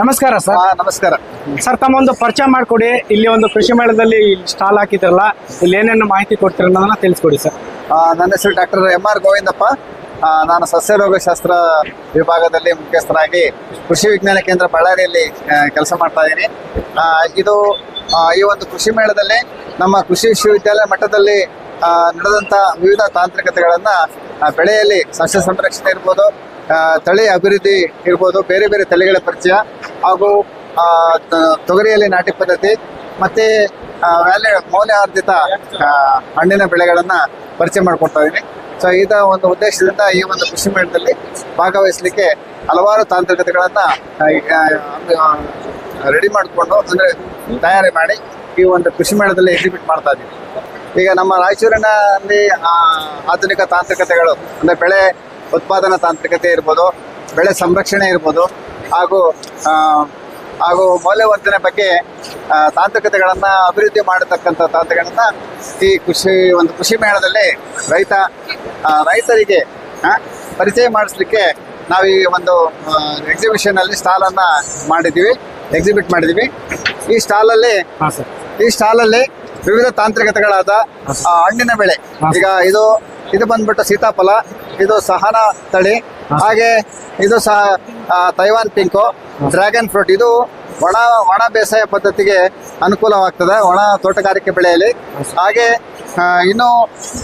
ನಮಸ್ಕಾರ ಸರ್. ನಮಸ್ಕಾರ. ಸರ್ ತಮ್ಮ ಒಂದು ಪರಿಚಯ ಮಾಡಿಕೊಡಿ. ಇಲ್ಲಿ ಒಂದು ಕೃಷಿ ಮೇಳದಲ್ಲಿ ಸ್ಟಾಲ್ ಹಾಕಿದ್ರಲ್ಲ ಇಲ್ಲಿ ಏನೇನು ಮಾಹಿತಿ ಕೊಡ್ತೀರ ಅನ್ನೋದನ್ನ ತಿಳಿಸ್ಕೊಡಿ ಸರ್. ನನ್ನ ಹೆಸರು ಡಾಕ್ಟರ್ ಎಂ ಆರ್ ಗೋವಿಂದಪ್ಪ. ನಾನು ಸಸ್ಯ ರೋಗಶಾಸ್ತ್ರ ವಿಭಾಗದಲ್ಲಿ ಮುಖ್ಯಸ್ಥರಾಗಿ ಕೃಷಿ ವಿಜ್ಞಾನ ಕೇಂದ್ರ ಬಳ್ಳಾರಿಯಲ್ಲಿ ಕೆಲಸ ಮಾಡ್ತಾ ಇದ್ದೀನಿ. ಇದು ಈ ಒಂದು ಕೃಷಿ ಮೇಳದಲ್ಲಿ ನಮ್ಮ ಕೃಷಿ ವಿಶ್ವವಿದ್ಯಾಲಯ ಮಟ್ಟದಲ್ಲಿ ನಡೆದಂಥ ವಿವಿಧ ತಾಂತ್ರಿಕತೆಗಳನ್ನು ಬೆಳೆಯಲ್ಲಿ ಸಸ್ಯ ಸಂರಕ್ಷಣೆ ಇರ್ಬೋದು ತಳಿ ಅಭಿವೃದ್ಧಿ ಇರ್ಬೋದು ಬೇರೆ ಬೇರೆ ತಳಿಗಳ ಪರಿಚಯ ಹಾಗೂ ತೊಗರಿಯಲ್ಲಿ ನಾಟಿ ಪದ್ಧತಿ ಮತ್ತೆ ವ್ಯಾಲ್ಯೂ ಮೌಲ್ಯಾರ್ಜಿತ ಹಣ್ಣಿನ ಬೆಳೆಗಳನ್ನ ಪರಿಚಯ ಮಾಡಿಕೊಡ್ತಾ ಇದ್ದೀನಿ ಸೊ, ಇದ ಒಂದು ಉದ್ದೇಶದಿಂದ ಈ ಒಂದು ಕೃಷಿ ಮೇಳದಲ್ಲಿ ಭಾಗವಹಿಸಲಿಕ್ಕೆ ಹಲವಾರು ತಾಂತ್ರಿಕತೆಗಳನ್ನ ರೆಡಿ ಮಾಡಿಕೊಂಡು, ಅಂದ್ರೆ ತಯಾರಿ ಮಾಡಿ ಈ ಒಂದು ಕೃಷಿ ಮೇಳದಲ್ಲಿ ಎಕ್ಸಿಬಿಟ್ ಮಾಡ್ತಾ ಇದ್ದೀನಿ ಈಗ ನಮ್ಮ ರಾಯಚೂರಿನಲ್ಲಿ ಆಧುನಿಕ ತಾಂತ್ರಿಕತೆಗಳು, ಅಂದ್ರೆ ಬೆಳೆ ಉತ್ಪಾದನಾ ತಾಂತ್ರಿಕತೆ ಇರ್ಬೋದು, ಬೆಳೆ ಸಂರಕ್ಷಣೆ ಇರ್ಬೋದು ಹಾಗೂ ಹಾಗೂ ಮೌಲ್ಯವರ್ಧನೆ ಬಗ್ಗೆ ತಾಂತ್ರಿಕತೆಗಳನ್ನು ಅಭಿವೃದ್ಧಿ ಮಾಡತಕ್ಕಂಥ ತಾಂತ್ರಿಕಗಳನ್ನ ಈ ಕೃಷಿ ಒಂದು ಕೃಷಿ ಮೇಳದಲ್ಲಿ ರೈತ ರೈತರಿಗೆ ಪರಿಚಯ ಮಾಡಿಸ್ಲಿಕ್ಕೆ ನಾವು ಈ ಒಂದು ಎಕ್ಸಿಬಿಷನಲ್ಲಿ ಸ್ಟಾಲನ್ನು ಸ್ಟಾಲ್ ಅನ್ನ ಮಾಡಿದ್ದೀವಿ ಎಕ್ಸಿಬಿಟ್ ಮಾಡಿದ್ದೀವಿ. ಈ ಸ್ಟಾಲಲ್ಲಿ ಈ ಸ್ಟಾಲಲ್ಲಿ ವಿವಿಧ ತಾಂತ್ರಿಕತೆಗಳಾದ ಹಣ್ಣಿನ ಬೆಳೆ ಈಗ ಇದು ಇದು ಬಂದ್ಬಿಟ್ಟು ಸೀತಾಫಲ ಇದು ಸಹನ ತಳಿ ಹಾಗೆ ಇದು ಸಹ ತೈವಾನ್ ಪಿಂಕು ಡ್ರ್ಯಾಗನ್ ಫ್ರೂಟ್ ಇದು ಒಣ ಒಣ ಬೇಸಾಯ ಪದ್ಧತಿಗೆ ಅನುಕೂಲವಾಗ್ತದೆ ಒಣ ತೋಟಗಾರಿಕೆ ಬೆಳೆಯಲ್ಲಿ. ಹಾಗೆ ಇನ್ನು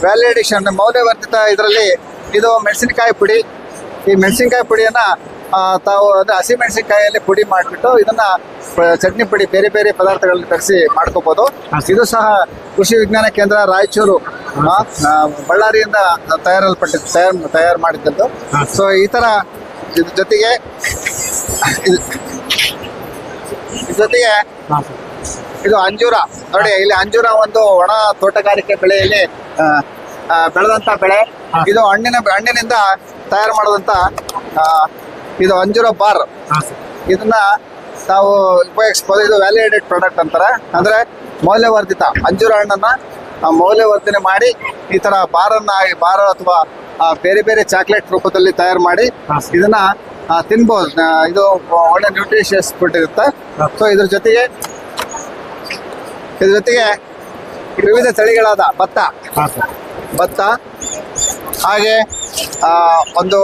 ವ್ಯಾಲ್ಯೂಡಿಷನ್ ಮೌಲ್ಯವರ್ಧಿತ ಇದರಲ್ಲಿ ಇದು ಮೆಣಸಿನಕಾಯಿ ಪುಡಿ. ಈ ಮೆಣಸಿನಕಾಯಿ ಪುಡಿಯನ್ನ ತಾವು ಅಂದ್ರೆ ಹಸಿ ಮೆಣಸಿನಕಾಯಿಯಲ್ಲಿ ಪುಡಿ ಮಾಡಿಬಿಟ್ಟು ಇದನ್ನ ಚಟ್ನಿ ಪುಡಿ ಬೇರೆ ಬೇರೆ ಪದಾರ್ಥಗಳನ್ನ ತರಿಸಿ ಮಾಡ್ಕೋಬಹುದು ಇದು ಸಹ ಕೃಷಿ ವಿಜ್ಞಾನ ಕೇಂದ್ರ ರಾಯಚೂರು ಬಳ್ಳಾರಿಯಿಂದ ತಯಾರಲ್ಪಟ್ಟ, ತಯಾರು ತಯಾರು ಮಾಡಿದ್ದದ್ದು. ಸೊ ಈ ಇದ್ರ ಜೊತೆಗೆ ಜೊತೆಗೆ ಇದು ಅಂಜೂರ. ನೋಡಿ, ಇಲ್ಲಿ ಅಂಜೂರ ಒಂದು ಒಣ ತೋಟಗಾರಿಕೆ ಬೆಳೆಯಲ್ಲಿ ಬೆಳೆದಂತ ಬೆಳೆ. ಇದು ಹಣ್ಣಿನ, ಹಣ್ಣಿನಿಂದ ತಯಾರು ಮಾಡಿದಂತ ಇದು ಅಂಜೂರ ಬಾರ್. ಇದನ್ನ ನಾವು ಉಪಯೋಗಿಸ್ಬೋದು ಇದು ವ್ಯಾಲ್ಯೂಡೇಟ್ ಪ್ರಾಡಕ್ಟ್ ಅಂತಾರೆ. ಅಂದ್ರೆ ಮೌಲ್ಯವರ್ಧಿತ ಅಂಜೂರ ಹಣ್ಣನ್ನ ಮೌಲ್ಯವರ್ಧನೆ ಮಾಡಿ ಈ ತರ ಬಾರನ್ನ ಬಾರ್ ಅಥವಾ ಬೇರೆ ಬೇರೆ ಚಾಕ್ಲೇಟ್ ರೂಪದಲ್ಲಿ ತಯಾರು ಮಾಡಿ ಇದನ್ನ ತಿನ್ಬಹುದು ಇದು ಒಳ್ಳೆ ನ್ಯೂಟ್ರಿಷಿಯಸ್ ಫುಡ್ ಇರುತ್ತೆ. ಸೊ ಇದ್ರ ಜೊತೆಗೆ ಇದ್ರ ಜೊತೆಗೆ ವಿವಿಧ ತಳಿಗಳಾದ ಭತ್ತ. ಭತ್ತ ಹಾಗೆ ಒಂದು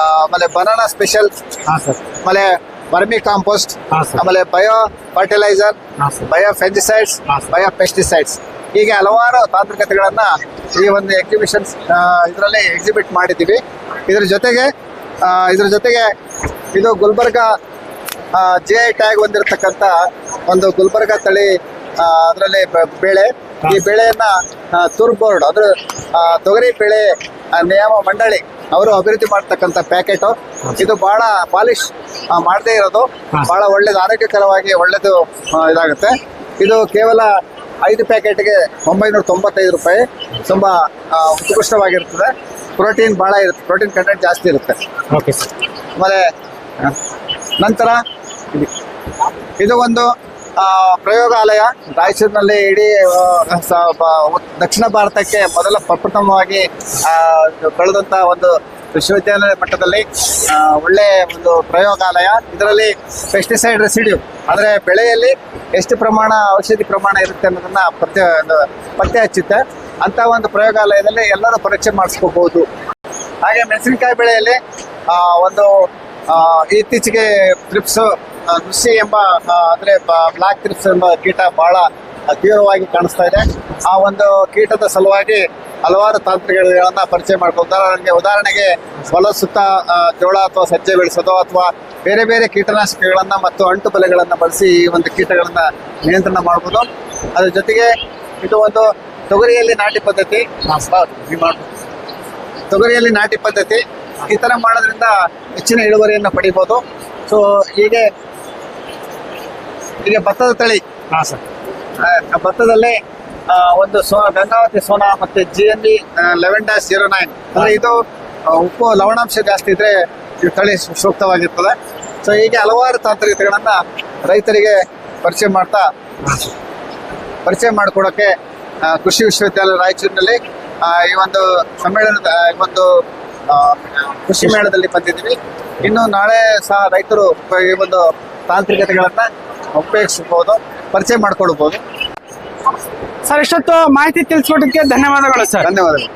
ಆಮೇಲೆ ಬನಾನಾ ಸ್ಪೆಷಲ್. ಹಾಂ ಸರ್. ಆಮೇಲೆ ವರ್ಮಿ ಕಾಂಪೋಸ್ಟ್. ಆಮೇಲೆ bio fertiliser bio fungicides bio pesticides. ಹೀಗೆ ಹಲವಾರು ತಾಂತ್ರಿಕತೆಗಳನ್ನ ಈ ಒಂದು ಎಕ್ಸಿಬಿಷನ್ ಇದರಲ್ಲಿ ಎಕ್ಸಿಬಿಟ್ ಮಾಡಿದ್ದೀವಿ. ಇದ್ರ ಜೊತೆಗೆ ಇದ್ರ ಜೊತೆಗೆ ಇದು ಗುಲ್ಬರ್ಗ ಜಿ ಐ ಟ್ಯಾಗ್ ಹೊಂದಿರತಕ್ಕಂಥ ಒಂದು ಗುಲ್ಬರ್ಗ ತಳಿ ಅದರಲ್ಲಿ ಬೆಳೆ. ಈ ಬೆಳೆಯನ್ನ ತುರ್ಬೋರ್ಡ್ ಅಂದ್ರೆ ತೊಗರಿ ಬೆಳೆ ನಿಯಮ ಮಂಡಳಿ ಅವರು ಅಭಿವೃದ್ಧಿ ಮಾಡ್ತಕ್ಕಂಥ ಪ್ಯಾಕೆಟ್. ಇದು ಬಹಳ ಪಾಲಿಶ್ ಮಾಡದೇ ಇರೋದು. ಬಹಳ ಒಳ್ಳೇದು ಆರೋಗ್ಯಕರವಾಗಿ ಒಳ್ಳೇದು ಇದಾಗುತ್ತೆ. ಇದು ಕೇವಲ ಐದು ಪ್ಯಾಕೆಟ್ಗೆ ಒಂಬೈನೂರ ತೊಂಬತ್ತೈದು ರೂಪಾಯಿ. ತುಂಬ ಉತ್ಕೃಷ್ಟವಾಗಿರ್ತದೆ ಪ್ರೋಟೀನ್ ಭಾಳ ಇರುತ್ತೆ ಪ್ರೋಟೀನ್ ಕಂಟೆಂಟ್ ಜಾಸ್ತಿ ಇರುತ್ತೆ. ಆಮೇಲೆ ನಂತರ ಇದು- ಒಂದು ಪ್ರಯೋಗಾಲಯ ರಾಯಚೂರಿನಲ್ಲಿ ಇಡೀ ದಕ್ಷಿಣ ಭಾರತಕ್ಕೆ ಮೊದಲ ಪ್ರಪ್ರಥಮವಾಗಿ ಬೆಳೆದಂತ ಒಂದು ವಿಶ್ವವಿದ್ಯಾಲಯ ಮಟ್ಟದಲ್ಲಿ ಒಳ್ಳೆ ಒಂದು ಪ್ರಯೋಗಾಲಯ. ಇದರಲ್ಲಿ ಪೆಸ್ಟಿಸೈಡ್ ರೆಸಿಡ್ಯೂ ಅಂದ್ರೆ ಬೆಳೆಯಲ್ಲಿ ಎಷ್ಟು ಪ್ರಮಾಣ, ಔಷಧಿ ಪ್ರಮಾಣ ಇರುತ್ತೆ ಅನ್ನೋದನ್ನ ಪತ್ತೆ ಪತ್ತೆ ಹಚ್ಚುತ್ತೆ. ಅಂತ ಒಂದು ಪ್ರಯೋಗಾಲಯದಲ್ಲಿ ಎಲ್ಲರೂ ಪರೀಕ್ಷೆ ಮಾಡಿಸ್ಕೋಬಹುದು. ಹಾಗೆ ಮೆಣಸಿನಕಾಯಿ ಬೆಳೆಯಲ್ಲಿ ಒಂದು ಇತ್ತೀಚೆಗೆ ಟ್ರಿಪ್ಸ್ ನುಸಿ ಎಂಬ ಅಂದ್ರೆ ಬ್ಲಾಕ್ ಕ್ರಿಪ್ಸ್ ಎಂಬ ಕೀಟ ಬಹಳ ತೀವ್ರವಾಗಿ ಕಾಣಿಸ್ತಾ ಇದೆ. ಆ ಒಂದು ಕೀಟದ ಸಲುವಾಗಿ ಹಲವಾರು ತಾಂತ್ರಿಕಗಳನ್ನ ಪರಿಚಯ ಮಾಡ್ಕೊಳ್ತಾರೆ ಉದಾಹರಣೆಗೆ ಉದಾಹರಣೆಗೆ ಹೊಲ ಸುತ್ತ ಜೋಳ ಅಥವಾ ಸಜ್ಜೆ ಬೆಳೆಸೋದು ಅಥವಾ ಬೇರೆ ಬೇರೆ ಕೀಟನಾಶಕಗಳನ್ನ ಮತ್ತು ಅಂಟು ಬಲೆಗಳನ್ನ ಬಳಸಿ ಈ ಒಂದು ಕೀಟಗಳನ್ನ ನಿಯಂತ್ರಣ ಮಾಡ್ಬೋದು. ಅದ್ರ ಜೊತೆಗೆ ಇದು ಒಂದು ತೊಗರಿಯಲ್ಲಿ ನಾಟಿ ಪದ್ಧತಿ. ತೊಗರಿಯಲ್ಲಿ ನಾಟಿ ಪದ್ಧತಿ. ಈ ತರ ಮಾಡೋದ್ರಿಂದ ಹೆಚ್ಚಿನ ಇಳುವರಿಯನ್ನು ಪಡಿಬೋದು. ಸೊ ಹೀಗೆ ಹೀಗೆ ಭತ್ತದ ತಳಿ. ಹಾ ಸರ್ ಭತ್ತದಲ್ಲಿ ಒಂದು ಸೋ ಗಂಗಾವತಿ ಸೋನಾ ಮತ್ತೆ G N B eleven dash zero nine ಅಂದ್ರೆ ಇದು ಉಪ್ಪು ಲವಣಾಂಶ ಜಾಸ್ತಿ ಇದ್ರೆ ಈ ತಳಿ ಸೂಕ್ತವಾಗಿರ್ತದೆ. ಸೊ ಹೀಗೆ ಹಲವಾರು ತಾಂತ್ರಿಕತೆಗಳನ್ನ ರೈತರಿಗೆ ಪರಿಚಯ ಮಾಡ್ತಾ ಪರಿಚಯ ಮಾಡಿಕೊಡೋಕ್ಕೆ ಕೃಷಿ ವಿಶ್ವವಿದ್ಯಾಲಯ ರಾಯಚೂರಿನಲ್ಲಿ ಈ ಒಂದು ಸಮ್ಮೇಳನದ ಈ ಒಂದು ಕೃಷಿ ಮೇಳದಲ್ಲಿ ಬಂದಿದ್ದೀವಿ. ಇನ್ನು ನಾಳೆ ಸಹ ರೈತರು ಈ ಒಂದು ತಾಂತ್ರಿಕತೆಗಳನ್ನ ಉಪಯೋಗಿಸ್ಬೋದು ಪರಿಚಯ ಮಾಡ್ಕೊಳ್ಬೋದು. ಸರ್ ಇಷ್ಟೊತ್ತು ಮಾಹಿತಿ ತಿಳಿಸ್ಕೊಟ್ಟಿದ್ದಕ್ಕೆ ಧನ್ಯವಾದಗಳು ಸರ್. ಧನ್ಯವಾದಗಳು.